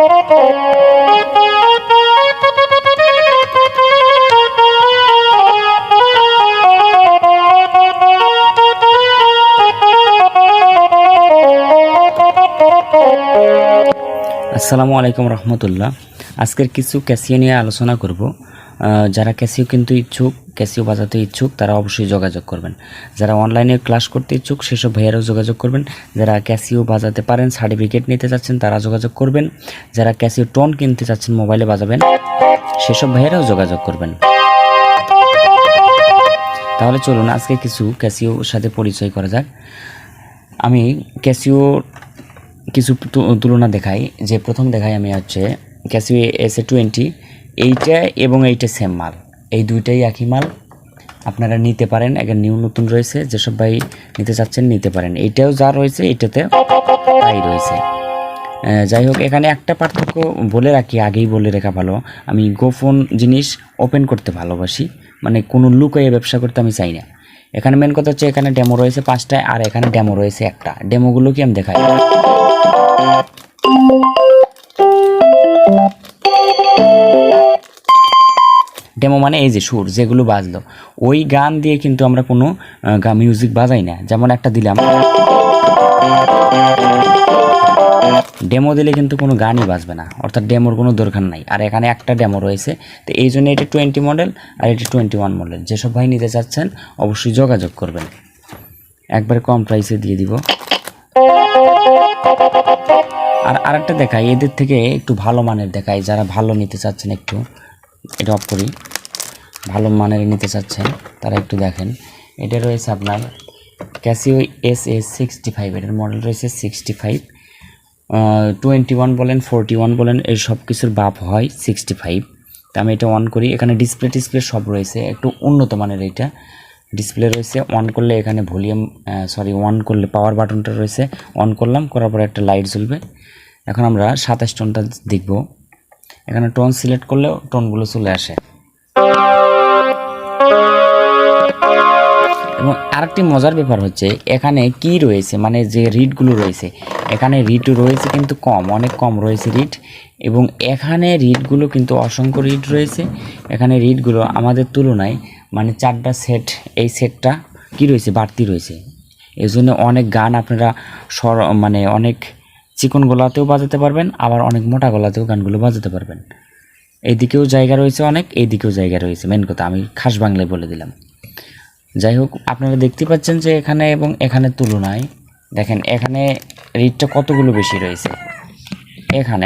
আসসালামু আলাইকুম রহমতুল্লাহ। আজকের কিছু ক্যাসিও নিয়ে আলোচনা করব। যারা ক্যাসিও কিন্তু ইচ্ছুক ক্যাসিও বাজাতে ইচ্ছুক, তারা অবশ্যই যোগাযোগ করবেন। যারা অনলাইনে ক্লাস করতে ইচ্ছুক, সেসব ভাইয়ারাও যোগাযোগ করবেন। যারা ক্যাসিও বাজাতে পারেন সার্টিফিকেট নিতে চাচ্ছেন, তারা যোগাযোগ করবেন। যারা ক্যাসিও টোন কিনতে চাচ্ছেন, মোবাইলে বাজাবেন, সেসব ভাইয়ারাও যোগাযোগ করবেন। তাহলে চলুন, আজকে কিছু ক্যাসিওর সাথে পরিচয় করা যাক। আমি ক্যাসিওর কিছু তুলনা দেখাই। যে প্রথম দেখাই আমি হচ্ছে ক্যাসিও এস এ টোয়েন্টি এইটা এবং এইটা সেম মাল। এই দুইটাই একই মাল। আপনারা নিতে পারেন একটা নিউ নতুন রয়েছে, যেসব ভাই নিতে চাচ্ছেন নিতে পারেন। এইটাও যা রয়েছে, এটাতে তাই রয়েছে। যাই হোক, এখানে একটা পার্থক্য বলে রাখি, আগেই বলে রাখা ভালো। আমি গোপন জিনিস ওপেন করতে ভালোবাসি মানে কোনো লুকাইয়ে ব্যবসা করতে আমি চাই না। এখানে মেন কথা হচ্ছে, এখানে ডেমো রয়েছে পাঁচটায়, আর এখানে ডেমো রয়েছে একটা। ডেমোগুলো কি আমি দেখাই? ডেমো মানে এই যে সুর, যেগুলো বাজলো। ওই গান দিয়ে কিন্তু আমরা কোনো মিউজিক বাজাই না। যেমন একটা দিলাম। ডেমো দিলে কিন্তু কোনো গানই বাজবে না। অর্থাৎ ডেমোর কোনো দরকার নাই। আর এখানে একটা ডেমো রয়েছে। তো এই জন্য এটা টোয়েন্টি মডেল আর এটা টোয়েন্টি ওয়ান মডেল যেসব ভাই নিতে চাচ্ছেন, অবশ্যই যোগাযোগ করবেন। একবারে কম প্রাইসে দিয়ে দিব। আর আরেকটা দেখাই। এদের থেকে একটু ভালো মানের দেখাই। যারা ভালো নিতে চাচ্ছেন একটু, এটা অফ করি। ভালো মানের নিতে চাচ্ছেন, তারা একটু দেখেন। এটা রয়েছে আপনার Casio S S sixty five এটার মডেল রয়েছে সিক্সটি ফাইভ টোয়েন্টি ওয়ান বলেন ফোরটি ওয়ান বলেন, এই সব কিছুর বাপ হয় সিক্সটি ফাইভ তো আমি এটা অন করি। এখানে ডিসপ্লে টিসপ্লে সব রয়েছে, একটু উন্নত মানের এটা। ডিসপ্লে রয়েছে অন করলে এখানে ভলিউম সরি অন করলে পাওয়ার বাটনটা রয়েছে অন করলাম, করার পরে একটা লাইট জ্বলবে। এখন আমরা সাতাশ টোনটা দেখব। এখানে টোন সিলেক্ট করলেও টোনগুলো চলে আসে। আরেকটি মজার ব্যাপার হচ্ছে, এখানে কি রয়েছে? মানে যে রিডগুলো রয়েছে, এখানে রিড রয়েছে কিন্তু কম, অনেক কম রয়েছে রিড এবং এখানে রিডগুলো কিন্তু অসংখ্য রিড রয়েছে। এখানে রিডগুলো আমাদের তুলনায় মানে চারটা সেট, এই সেটটা কি রয়েছে? বাড়তি রয়েছে। এই জন্য অনেক গান আপনারা সর মানে অনেক চিকন গলাতেও বাজাতে পারবেন, আবার অনেক মোটা গলাতেও গানগুলো বাজাতে পারবেন। এদিকেও জায়গা রয়েছে অনেক, এদিকেও জায়গা রয়েছে। মেন কথা আমি খাস বাংলায় বলে দিলাম। যাই হোক আপনারা দেখতে পাচ্ছেন যে এখানে এবং এখানে তুলনায়, দেখেন, এখানে রিটটা কতগুলো বেশি রয়েছে? এখানে